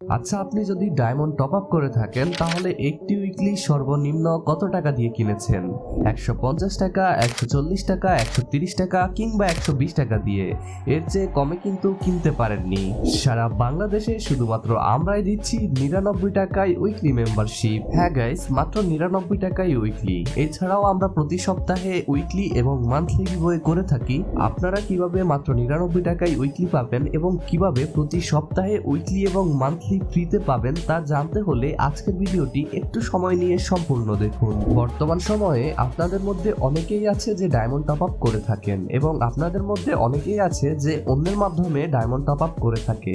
আচ্ছা আপনি যদি ডায়মন্ড টপ আপ করে থাকেন, তাহলে একটি উইকলি সর্বনিম্ন কত টাকা দিয়ে কিনেছেন? একশো পঞ্চাশ টাকা, একশো চল্লিশ টাকা, একশো তিরিশ টাকা কিংবা একশো বিশ টাকা দিয়ে। এর চেয়ে কমে কিন্তু কিনতে পারেননি। সারা বাংলাদেশে শুধুমাত্র আমরাই দিচ্ছি নিরানব্বই টাকায় উইকলি মেম্বারশিপ হ্যাঁ গাইস মাত্র নিরানব্বই টাকায় উইকলি এছাড়াও আমরা প্রতি সপ্তাহে উইকলি এবং মান্থলি গিভওয়ে করে থাকি। আপনারা কীভাবে মাত্র নিরানব্বই টাকায় উইকলি পাবেন এবং কীভাবে প্রতি সপ্তাহে উইকলি এবং মান্থলি ফ্রিতে পাবেন তা জানতে হলে আজকের ভিডিওটি একটু সময় নিয়ে সম্পূর্ণ দেখুন। বর্তমান সময়ে আপনাদের মধ্যে অনেকেই আছে যে ডায়মন্ড টপ আপ করে থাকেন এবং আপনাদের মধ্যে অনেকেই আছে যে অন্যের মাধ্যমে ডায়মন্ড টপ আপ করে থাকে,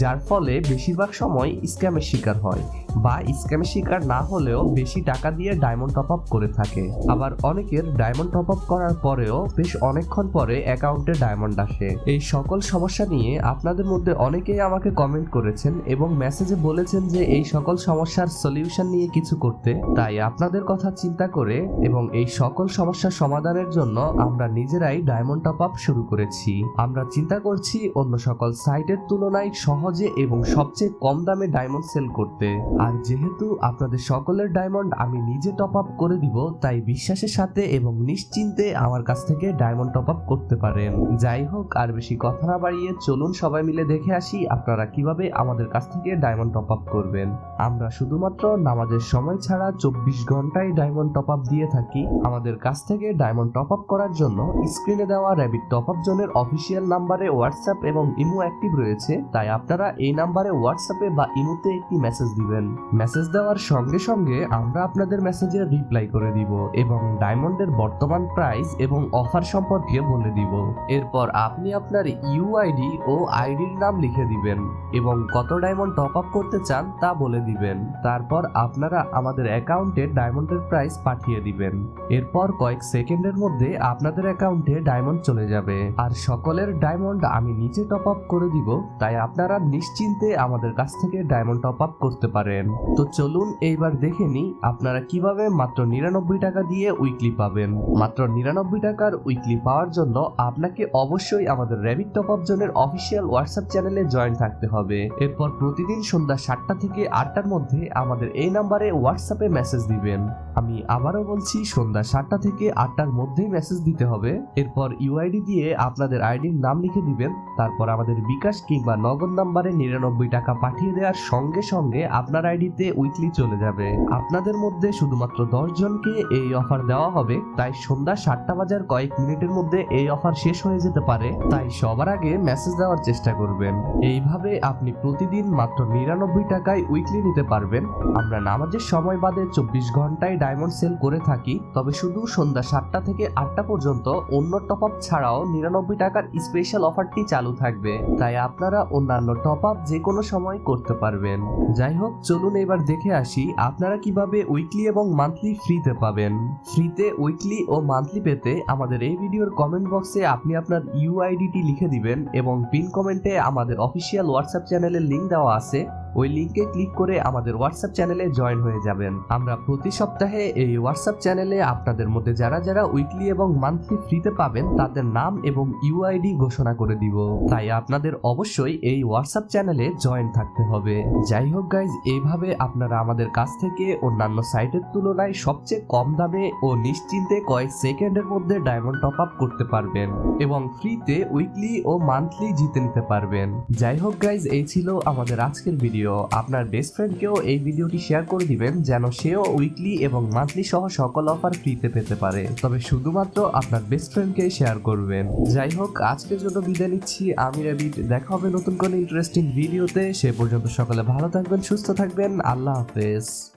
যার ফলে বেশিরভাগ সময় স্ক্যামের শিকার হয়। বা স্ক্যামের শিকার না হলেও বেশি টাকা দিয়ে ডায়মন্ড টপ আপ করে থাকে। আবার অনেকের ডায়মন্ড টপ আপ করার পরেও বেশ অনেকক্ষণ পরে অ্যাকাউন্টে ডায়মন্ড আসে। এই সকল সমস্যা নিয়ে আপনাদের মধ্যে অনেকেই আমাকে কমেন্ট করেছেন এবং মেসেজে বলেছেন যে এই সকল সমস্যার সলিউশন নিয়ে কিছু করতে। তাই আপনাদের কথা চিন্তা করে এবং এই সকল সমস্যার সমাধানের জন্য আমরা নিজেরাই ডায়মন্ড টপ আপ শুরু করেছি। আমরা চিন্তা করছি অন্য সকল সাইটের তুলনায় সহজে এবং সবচেয়ে কম দামে ডায়মন্ড সেল করতে। আর যেহেতু আপনাদের সকলের ডায়মন্ড আমি নিজে টপ আপ করে দিব, তাই বিশ্বাসের সাথে এবং নিশ্চিন্তে আমার কাছ থেকে ডায়মন্ড টপ আপ করতে পারেন। যাই হোক, আর বেশি কথা না বাড়িয়ে চলুন সবাই মিলে দেখে আসি আপনারা কীভাবে আমাদের কাছ থেকে ডায়মন্ড টপ আপ করবেন। আমরা শুধুমাত্র নামাজের সময় ছাড়া চব্বিশ ঘন্টায় ডায়মন্ড টপ আপ দিয়ে থাকি। আমাদের কাছ থেকে ডায়মন্ড টপ আপ করার জন্য স্ক্রিনে দেওয়া র্যাবিট টপ আপ জোনের অফিসিয়াল নাম্বারে হোয়াটসঅ্যাপ এবং ইমো অ্যাক্টিভ রয়েছে। তাই আপনারা এই নাম্বারে হোয়াটসঅ্যাপে বা ইমোতে একটি মেসেজ দিবেন। মেসেজ দেওয়ার সঙ্গে সঙ্গে আমরা আপনাদের মেসেজের রিপ্লাই করে দিব এবং ডায়মন্ডের বর্তমান প্রাইস এবং অফার সম্পর্কে বলে দিব। এরপর আপনি আপনার ইউআইডি ও আইডির নাম লিখে দিবেন এবং কত ডায়মন্ড টপ আপ করতে চান তা বলে দিবেন। তারপর আপনারা আমাদের অ্যাকাউন্টে ডায়মন্ডের প্রাইস পাঠিয়ে দিবেন। এরপর কয়েক সেকেন্ডের মধ্যে আপনাদের অ্যাকাউন্টে ডায়মন্ড চলে যাবে। আর সকলের ডায়মন্ড আমি নিচে টপ আপ করে দিব, তাই আপনারা নিশ্চিন্তে আমাদের কাছ থেকে ডায়মন্ড টপ আপ করতে পারেন। তো চলুন এইবার দেখে নিই আপনারা কীভাবে মাত্র নিরানব্বই টাকা দিয়ে উইকলি পাবেন। মাত্র নিরানব্বই টাকার উইকলি পাওয়ার জন্য আপনাকে অবশ্যই আমাদের র্যাবিট টপ আপ জোনের অফিসিয়াল হোয়াটসঅ্যাপ চ্যানেলে জয়েন থাকতে হবে। এরপর প্রতিদিন সন্ধ্যা সাতটা থেকে আটটার মধ্যে আমাদের এই নাম্বারে হোয়াটসঅ্যাপে মেসেজ দিবেন। আমি আবারও বলছি, সন্ধ্যা সাতটা থেকে আটটার মধ্যেই মেসেজ দিতে হবে। এরপর ইউআইডি দিয়ে আপনাদের আইডির নাম লিখে দিবেন। তারপর আমাদের বিকাশ কিংবা নগদ নাম্বারে নিরানব্বই টাকা পাঠিয়ে দেওয়ার সঙ্গে সঙ্গে আপনার আইডিতে উইকলি চলে যাবে। আপনাদের মধ্যে শুধুমাত্র দশ জনকে এই অফার দেওয়া হবে। তাই সন্ধ্যা সাতটা বাজার কয়েক মিনিটের মধ্যে এই অফার শেষ হয়ে যেতে পারে। তাই সবার আগে মেসেজ দেওয়ার চেষ্টা করবেন। এইভাবে আপনি প্রতিদিন মাত্র নিরানব্বই টাকায় উইকলি নিতে পারবেন। আমরা নামাজের সময় বাদে চব্বিশ ঘন্টায় ডায়মন্ড সেল করে থাকি, তবে শুধু সন্ধ্যা সাতটা থেকে আটটা পর্যন্ত অন্য টপ আপ ছাড়াও নিরানব্বই টাকার স্পেশাল অফারটি চালু থাকবে। তাই আপনারা অন্যান্য টপ আপ যে কোনো সময় করতে পারবেন। যাই হোক, চলুন এবার দেখে আসি আপনারা কীভাবে উইকলি এবং মান্থলি ফ্রিতে পাবেন। ফ্রিতে উইকলি ও মান্থলি পেতে আমাদের এই ভিডিওর কমেন্ট বক্সে আপনি আপনার ইউআইডিটি লিখে দিবেন এবং পিন কমেন্টে আমাদের অফিসিয়াল হোয়াটসঅ্যাপ চ্যানেলের লিঙ্ক দেওয়া আছে। ওই লিঙ্কে ক্লিক করে আমাদের হোয়াটসঅ্যাপ চ্যানেলে জয়েন হয়ে যাবেন। আমরা প্রতি সপ্তাহে এই হোয়াটসঅ্যাপ চ্যানেলে আপনাদের মধ্যে যারা যারা উইকলি এবং মান্থলি ফ্রিতে পাবেন, তাদের নাম এবং ইউআইডি ঘোষণা করে দিব। তাই আপনাদের অবশ্যই এই হোয়াটসঅ্যাপ চ্যানেলে জয়েন থাকতে হবে। যাই হোক গাইজ এইভাবে আপনারা আমাদের কাছ থেকে অন্যান্য সাইটের তুলনায় সবচেয়ে কম দামে ও নিশ্চিন্তে কয়েক সেকেন্ডের মধ্যে ডায়মন্ড টপ আপ করতে পারবেন এবং ফ্রিতে উইকলি ও মান্থলি জিতে নিতে পারবেন। যাই হোক গাইজ এই ছিল আমাদের আজকের ভিডিও আপনার বেস্ট ফ্রেন্ডকেও এই ভিডিওটি শেয়ার করে দিবেন যেন সেও উইকলি এবং মান্থলি সহ সকল অফার ফ্রিতে পেতে পারে। তবে শুধুমাত্র আপনার বেস্ট ফ্রেন্ডকেই শেয়ার করবেন। যাই হোক, আজকের জন্য বিদায় নিচ্ছি। আমি রেবিট দেখা হবে নতুন কোনো ইন্টারেস্টিং ভিডিওতে সে পর্যন্ত সকলে ভালো থাকবেন, সুস্থ থাকবেন। আল্লাহ হাফেজ।